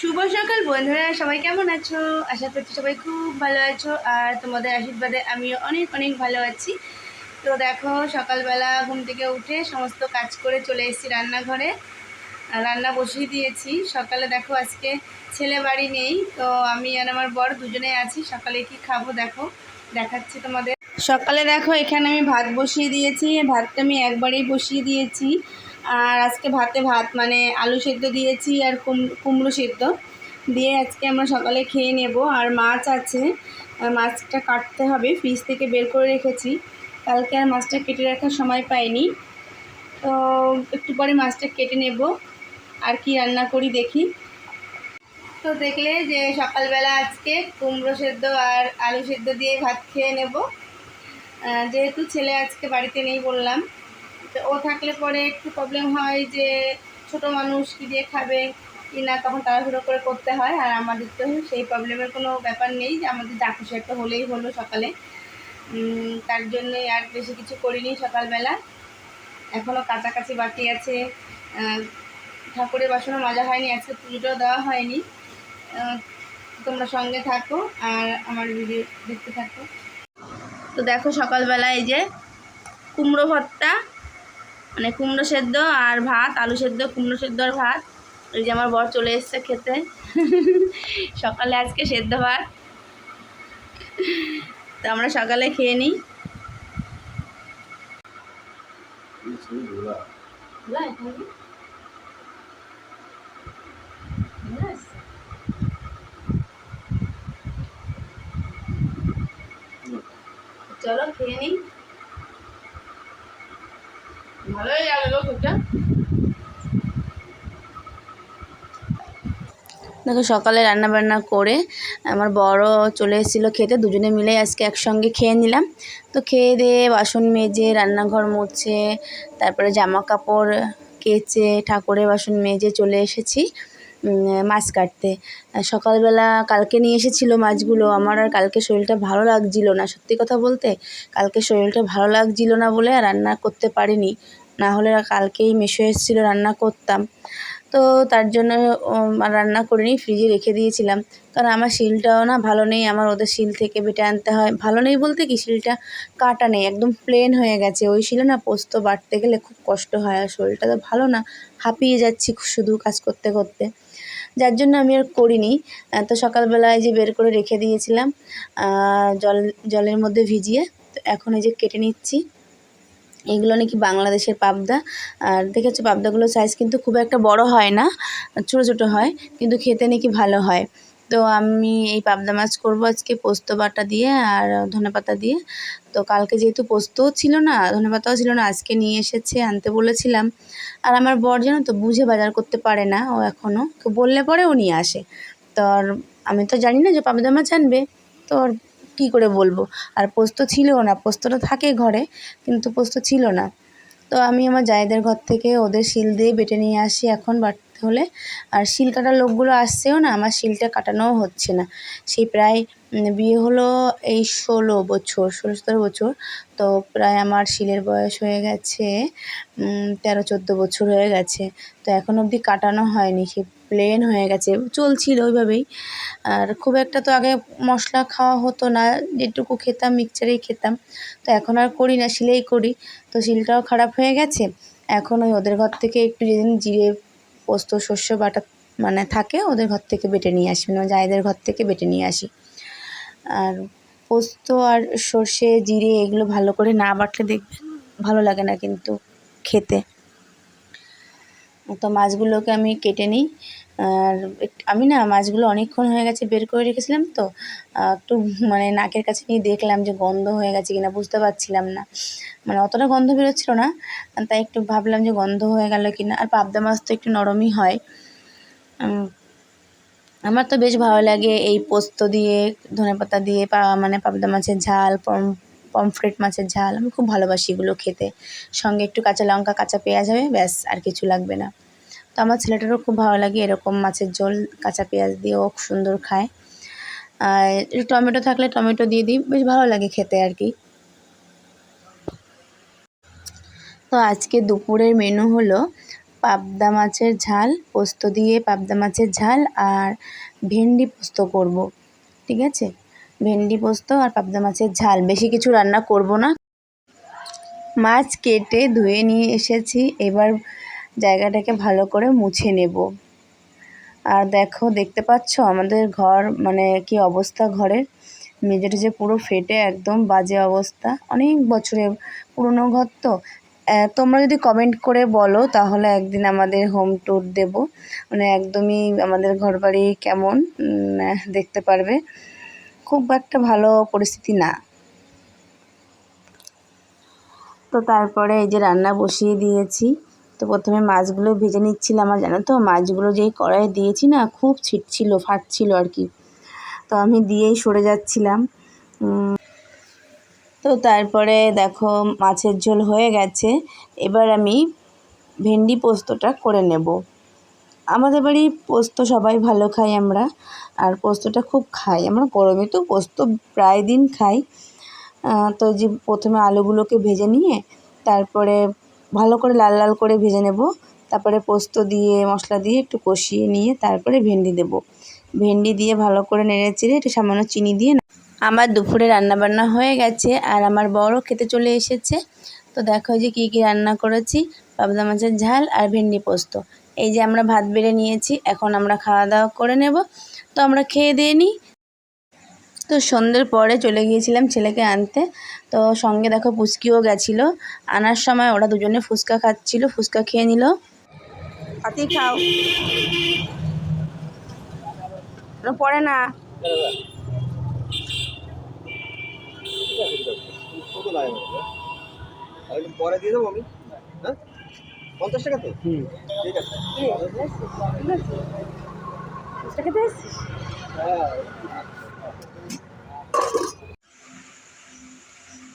শুভ সকাল বন্ধুরা, সবাই কেমন আছো? আশা করছি সবাই খুব ভালো আছো আর তোমাদের আশীর্বাদে আমিও অনেক অনেক ভালো আছি। তো দেখো, সকালবেলা ঘুম থেকে উঠে সমস্ত কাজ করে চলে এসেছি রান্নাঘরে। রান্না বসিয়ে দিয়েছি। সকালে দেখো, আজকে ছেলে বাড়ি নেই, তো আমি আর আমার বর দুজনে আছি। সকালে কি খাব দেখো, দেখাচ্ছি তোমাদের। সকালে দেখো, এখানে আমি ভাত বসিয়ে দিয়েছি। ভাতটা আমি একবারেই বসিয়ে দিয়েছি। আর আজকে ভাতে ভাত মানে আলু সেদ্ধ দিয়েছি আর কুমড়ো সেদ্ধ। দিয়ে আজকে আমরা সকালে খেয়ে নেব। আর মাছ আছে মাছটা কাটতে হবে, ফ্রিজ থেকে বের করে রেখেছি। কালকে আর মাছটা কেটে রাখার সময় পাইনি। তো একটু পরে মাছটা কেটে নেব আর কি রান্না করি দেখি। তো দেখলে যে সকালবেলা আজকে কুমড়ো সেদ্ধ আর আলু সেদ্ধ দিয়ে ভাত খেয়ে নেব। যেহেতু ছেলে আজকে বাড়িতে নেই বললাম ও থাকলে পরে একটু প্রবলেম হয় যে ছোট মানুষ কি দিয়ে খাবে, কি না, তখন তাড়াহুড়ো করে করতে হয়। আর আমাদের তো সেই প্রবলেমের কোনো ব্যাপার নেই যে আমাদের খুশি একটা হলেই হলো সকালে। তার জন্যই আর বেশি কিছু করিনি সকালবেলা। এখনও কাছাকাছি বাকি আছে। ঠাকুরের বাসনও মাজা হয়নি, আজকে পুজোটাও দেওয়া হয়নি। তোমরা সঙ্গে থাকো আর আমার ভিডিও দেখতে থাকো। তো দেখো সকালবেলা এই যে কুমড়ো ভর্তা মানে কুমড়ো সেদ্ধ আর ভাত, আলু সেদ্ধ, কুমড়ো সেদ্ধ আর ভাত। ওই যে আমার বর চলে এসছে খেতে। সকালে আজকে সেদ্ধ ভাত। তো আমরা সকালে খেয়ে নিই। চলো খেয়ে নিই। দেখো, সকালে রান্না বান্না করে আমার বড় চলে এসেছিল খেতে, দুজনে মিলে আজকে একসঙ্গে খেয়ে নিলাম। তো খেয়ে দিয়ে বাসন মেজে, রান্নাঘর মুছে, তারপরে জামা কাপড় কেচে, ঠাকুরের বাসন মেজে চলে এসেছি মাছ কাটতে। সকালবেলা কালকে নিয়ে এসেছিল মাছগুলো, আমার আর কালকে শরীরটা ভালো লাগছিল না, সত্যি কথা বলতে, কালকে শরীরটা ভালো লাগছিল না বলে রান্না করতে পারিনি। না হলে কালকেই মেশো এসেছিল, রান্না করতাম। তো তার জন্য রান্না করিনি, ফ্রিজে রেখে দিয়েছিলাম। কারণ আমার শিলটাও না ভালো নেই, আমার ওদের শিল থেকে বেটে আনতে হয়। ভালো নেই বলতে কি, শিলটা কাটা নেই, একদম প্লেন হয়ে গেছে। ওই শিলে না পোস্ত বাটতে গেলে খুব কষ্ট হয়, আর শরীরটা তো ভালো না। হাঁপিয়ে যাচ্ছি শুধু কাজ করতে করতে। যার জন্য আমি আর করিনি। তো সকালবেলায় যে বের করে রেখে দিয়েছিলাম জল জলের মধ্যে ভিজিয়ে, তো এখন এই যে কেটে নিচ্ছি। এগুলো নাকি বাংলাদেশের পাবদা। আর দেখেছ, পাবদাগুলোর সাইজ কিন্তু খুব একটা বড় হয় না, ছোটো ছোটো হয়, কিন্তু খেতে নাকি ভালো হয়। তো আমি এই পাবদা মাছ করব আজকে পোস্ত বাটা দিয়ে আর ধনেপাতা দিয়ে। তো কালকে যেহেতু পোস্তও ছিল না ধনেপাতাও ছিল না, আজকে নিয়ে এসেছে, আনতে বলেছিলাম। আর আমার বর যেন তো, বুঝে বাজার করতে পারে না, ও এখনও বললে পরে ও নিয়ে আসে। তো আমি তো জানি না যে পাবদা মাছ আনবে। তো কী করে বলব? আর পোস্ত ছিল না, পোস্তটা থাকে ঘরে, কিন্তু পোস্ত ছিল না। তো আমি আমার জায়েদের ঘর থেকে ওদের শিল দিয়ে বেটে নিয়ে আসি এখন বাটতে হলে। আর শিল কাটার লোকগুলো আসছেও না, আমার শিলটা কাটানোও হচ্ছে না। সেই প্রায় বিয়ে হলো এই ষোলো বছর, ষোলো সতেরো বছর। তো প্রায় আমার শিলের বয়স হয়ে গেছে তেরো চোদ্দ বছর হয়ে গেছে। তো এখন অবধি কাটানো হয়নি, সে প্লেন হয়ে গেছে, চলছিল ওইভাবেই। আর খুব একটা তো আগে মশলা খাওয়া হতো না, যেটুকু খেতাম মিক্সচারেই খেতাম। তো এখন আর করি না, শিলেই করি। তো শিলটাও খারাপ হয়ে গেছে। এখন ওই ওদের ঘর থেকে একটু যেদিন জিরে পোস্ত শস্য বাটা মানে থাকে, ওদের ঘর থেকে বেটে নিয়ে আসি মানে জায়েদের ঘর থেকে বেটে নিয়ে আসি। আর পোস্ত আর সর্ষে, জিরে, এগুলো ভালো করে না বাটলে দেখবেন ভালো লাগে না কিন্তু খেতে। তো মাছগুলোকে আমি কেটে নিই। আর আমি না মাছগুলো অনেকক্ষণ হয়ে গেছে বের করে রেখেছিলাম তো একটু মানে নাকের কাছে নিয়ে দেখলাম যে গন্ধ হয়ে গেছে কিনা, বুঝতে পারছিলাম না। মানে অতটা গন্ধ বেরোচ্ছিল না, তাই একটু ভাবলাম যে গন্ধ হয়ে গেল কিনা। আর পাবদা মাছ তো একটু নরমই হয়। আমার তো বেশ ভালো লাগে এই পোস্ত দিয়ে, ধনেপাতা দিয়ে, পা মানে পাবদা মাছের ঝাল পমফ্রেট মাছের ঝাল, আমি খুব ভালোবাসি এগুলো খেতে। সঙ্গে একটু কাঁচা লঙ্কা, কাঁচা পেঁয়াজ হবে, ব্যাস, আর কিছু লাগবে না। তো আমার ছেলেটারও খুব ভালো লাগে এরকম মাছের ঝোল, কাঁচা পেঁয়াজ দিয়ে ও খুব সুন্দর খায়। আর টমেটো থাকলে টমেটো দিয়ে দিই, বেশ ভালো লাগে খেতে আর কি। তো আজকে দুপুরের মেনু হলো পাবদা মাছের ঝাল, পোস্ত দিয়ে পাবদা মাছের ঝাল আর ভেন্ডি পোস্ত করব, ঠিক আছে? ভেন্ডি পোস্ত আর পাবদা মাছের ঝাল। বেশি কিছু রান্না করব না। মাছ কেটে ধুয়ে নিয়ে এসেছি। এবার জায়গাটাকে ভালো করে মুছে নেব। আর দেখো, দেখতে পাচ্ছ আমাদের ঘর মানে কি অবস্থা ঘরের? মেঝে টেঝে পুরো ফেটে, একদম বাজে অবস্থা। অনেক বছরের পুরনো ঘর তো। তোমরা যদি কমেন্ট করে বলো, তাহলে একদিন আমাদের হোম ট্যুর দেব। মানে একদমই আমাদের ঘরবাড়ি কেমন? দেখতে পারবে। খুব একটা ভালো পরিস্থিতি না। তো তারপরে এই যে রান্না বসিয়ে দিয়েছি, তো প্রথমে মাছগুলো ভেজে নিচ্ছিলাম। আর জানো তো, মাছগুলো যেই কড়াইয়ে দিয়েছি না, খুব ছিটছিল, ফাটছিল আর কি। তো আমি দিয়েই সরে যাচ্ছিলাম। তো তারপরে দেখো, মাছের ঝোল হয়ে গেছে। এবার আমি ভেন্ডি পোস্তটা করে নেব। আমাদের বাড়ি পোস্ত সবাই ভালো খাই আমরা, আর পোস্তটা খুব খাই। আমরা গরমে তো পোস্ত প্রায় দিন খাই। তো যে প্রথমে আলুগুলোকে ভেজে নিয়ে তারপরে ভালো করে লাল লাল করে ভেজে নেব। তারপরে পোস্ত দিয়ে, মশলা দিয়ে একটু কষিয়ে নিয়ে তারপরে ভেন্ডি দেব। ভেন্ডি দিয়ে ভালো করে নেড়ে চেড়ে একটু সামান্য চিনি দিয়ে আমার দুপুরে রান্না বান্না হয়ে গেছে, আর আমার বড় খেতে চলে এসেছে। তো দেখো যে কী কী রান্না করেছি। পাবদা মাছের ঝাল আর ভেন্ডি পোস্ত। এই যে আমরা ভাত বেড়ে নিয়েছি, এখন আমরা খাওয়া দাওয়া করে নেব। তো আমরা খেয়ে দিয়ে নিই। তো সন্ধ্যের পরে চলে গিয়েছিলাম ছেলেকে আনতে। তো সঙ্গে দেখো ফুচকিও গেছিল। আনার সময় ওরা দুজনে ফুচকা খাচ্ছিল, ফুচকা খেয়ে নিল। হাতি, খাও। পড়ে না। একটু পরে দিয়ে দেবো আমি? হ্যাঁ? পঞ্চাশ টাকা তো? হুম। ঠিক আছে। হ্যাঁ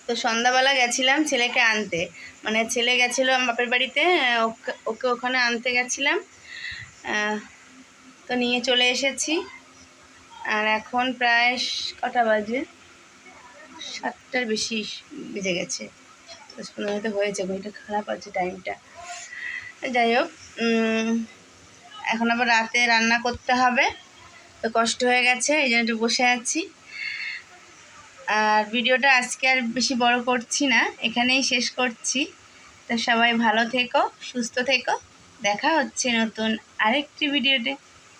তো সন্ধ্যাবেলা গেছিলাম ছেলেকে আনতে। মানে ছেলে গেছিল আমার বাপের বাড়িতে ওকে ওকে ওখানে আনতে গেছিলাম। তো নিয়ে চলে এসেছি। আর এখন প্রায় কটা বাজে? সাতটার বেশি বেজে গেছে। দশ পনেরো হয়েছে ঘড়িটা খারাপ আছে টাইমটা যাই হোক এখন আবার রাতে রান্না করতে হবে। তো কষ্ট হয়ে গেছে, এই জন্য একটু বসে আছি। আর ভিডিওটা আজকে আর বেশি বড় করছি না, এখানেই শেষ করছি। তো সবাই ভালো থেকো, সুস্থ থেকো। দেখা হচ্ছে নতুন আরেকটি ভিডিওতে।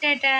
টাটা!